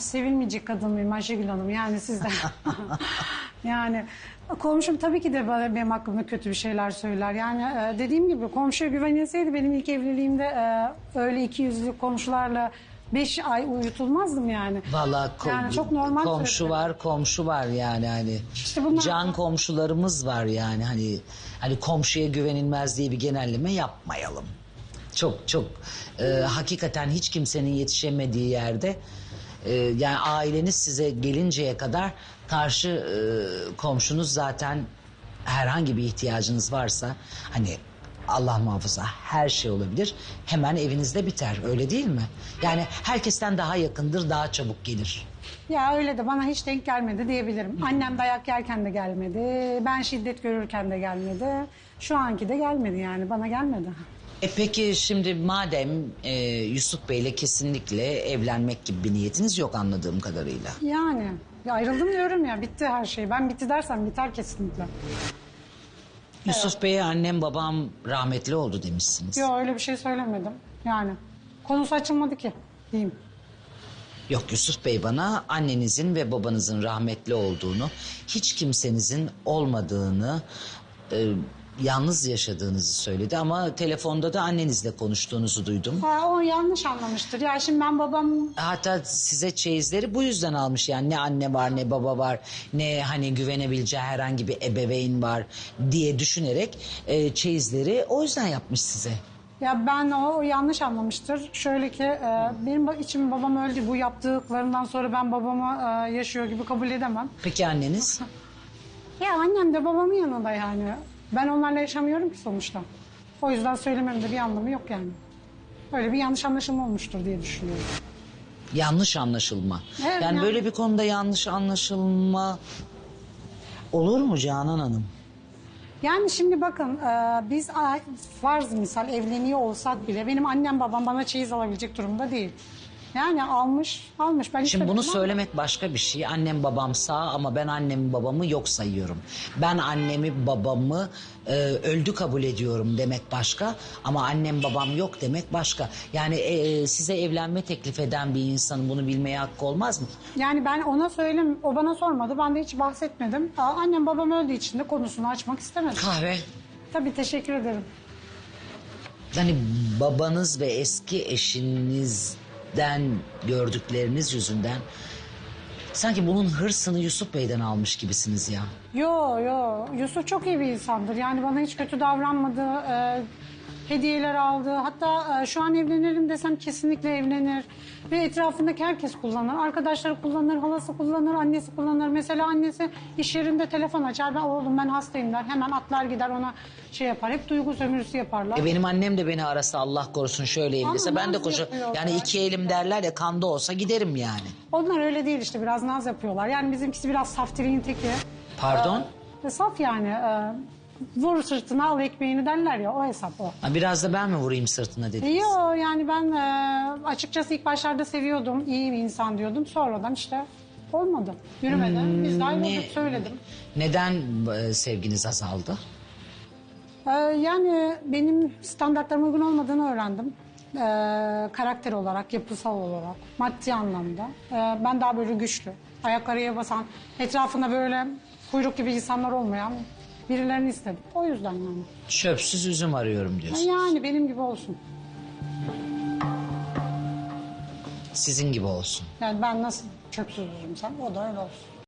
Sevilmeyecek kadın mıyım Ayşegül Hanım? Yani sizden. yani komşum tabii ki de bana benim hakkımda kötü bir şeyler söyler. Yani e, dediğim gibi komşuya güvenilseydi benim ilk evliliğimde e, öyle iki yüzlü komşularla beş ay uyutulmazdım yani. Vallahi kom- Yani çok normal komşu süreçler. var, komşu var yani hani. İşte bunlar- Can komşularımız var yani hani hani komşuya güvenilmez diye bir genelleme yapmayalım. Çok çok e, hakikaten hiç kimsenin yetişemediği yerde e, yani aileniz size gelinceye kadar karşı e, komşunuz zaten herhangi bir ihtiyacınız varsa hani Allah muhafaza her şey olabilir. Hemen evinizde biter öyle değil mi? Yani herkesten daha yakındır daha çabuk gelir. Ya öyle de bana hiç denk gelmedi diyebilirim. Annem dayak yerken de gelmedi. Ben şiddet görürken de gelmedi. Şu anki de gelmedi yani bana gelmedi. E peki şimdi madem e, Yusuf Bey'le kesinlikle evlenmek gibi bir niyetiniz yok anladığım kadarıyla. Yani ya ayrıldım diyorum ya bitti her şey. Ben bitti dersem biter kesinlikle. Yusuf Bey'e annem babam rahmetli oldu demişsiniz. Yok öyle bir şey söylemedim. Yani konusu açılmadı ki diyeyim. Yok Yusuf Bey bana annenizin ve babanızın rahmetli olduğunu, hiç kimsenizin olmadığını, e, yalnız yaşadığınızı söyledi. Ama telefonda da annenizle konuştuğunuzu duydum. Ha, o yanlış anlamıştır. Ya şimdi ben babam Hatta size çeyizleri bu yüzden almış yani ne anne var ne baba var ne hani güvenebileceği herhangi bir ebeveyn var diye düşünerek e, çeyizleri o yüzden yapmış size. ya ben o, o yanlış anlamıştır. Şöyle ki e, benim için babam öldü. Bu yaptıklarından sonra ben babamı e, yaşıyor gibi kabul edemem. Peki anneniz? Ya annem de babamın yanında yani. Ben onlarla yaşamıyorum ki sonuçta. O yüzden söylememde bir anlamı yok yani. Öyle bir yanlış anlaşılma olmuştur diye düşünüyorum. Yanlış anlaşılma. Evet, yani yani- böyle bir konuda yanlış anlaşılma olur mu Canan Hanım? Yani şimdi bakın e, biz farz misal evleniyor olsak bile benim annem babam bana çeyiz alabilecek durumda değil. Yani almış almış. Ben Şimdi bunu ama- söylemek başka bir şey. Annem babam sağ ama ben annemi babamı yok sayıyorum. Ben annemi babamı e, öldü kabul ediyorum demek başka. Ama annem babam yok demek başka. Yani e, size evlenme teklif eden bir insanın bunu bilmeye hakkı olmaz mı? Yani ben ona söylem, o bana sormadı. Ben de hiç bahsetmedim. Aa, annem babam öldüğü için de konusunu açmak istemedim. Kahve. Tabii teşekkür ederim. Yani babanız ve eski eşinizden gördükleriniz yüzünden sanki bunun hırsını Yusuf Bey'den almış gibisiniz ya. Yo yo Yusuf çok iyi bir insandır. Yani bana hiç kötü davranmadı. e, hediyeler aldı. Hatta e, şu an evlenelim desem kesinlikle evlenir. Ve etrafındaki herkes kullanır. Arkadaşları kullanır, halası kullanır, annesi kullanır. Mesela annesi iş yerinde telefon açar. Ben oğlum ben hastayım der. Hemen atlar gider ona şey yapar. Hep duygu sömürüsü yaparlar. E benim annem de beni arasa Allah korusun şöyleyim Ama dese ben de naz yapıyorlar. yani iki elim derler ya kanda olsa giderim yani. Onlar öyle değil işte biraz naz yapıyorlar. Yani bizimkisi biraz saftiriğin teki. Pardon? E, saf yani. e, vur sırtına al ekmeğini derler ya o hesap o. Ha, biraz da ben mi vurayım sırtına dediniz? Yo yani ben e, açıkçası ilk başlarda seviyordum. iyi bir insan diyordum. Sonradan işte olmadı. Yürümedi. Biz de ayrıldık ne- söyledim. Neden e, sevginiz azaldı? E, yani benim standartlarıma uygun olmadığını öğrendim. E, karakter olarak, yapısal olarak, maddi anlamda. E, ben daha böyle güçlü, ayak araya basan, etrafında böyle kuyruk gibi insanlar olmayan birilerini istedim. O yüzden yani. Çöpsüz üzüm arıyorum diyorsun. Yani benim gibi olsun. Sizin gibi olsun. Yani ben nasıl çöpsüzüm sen o da öyle olsun.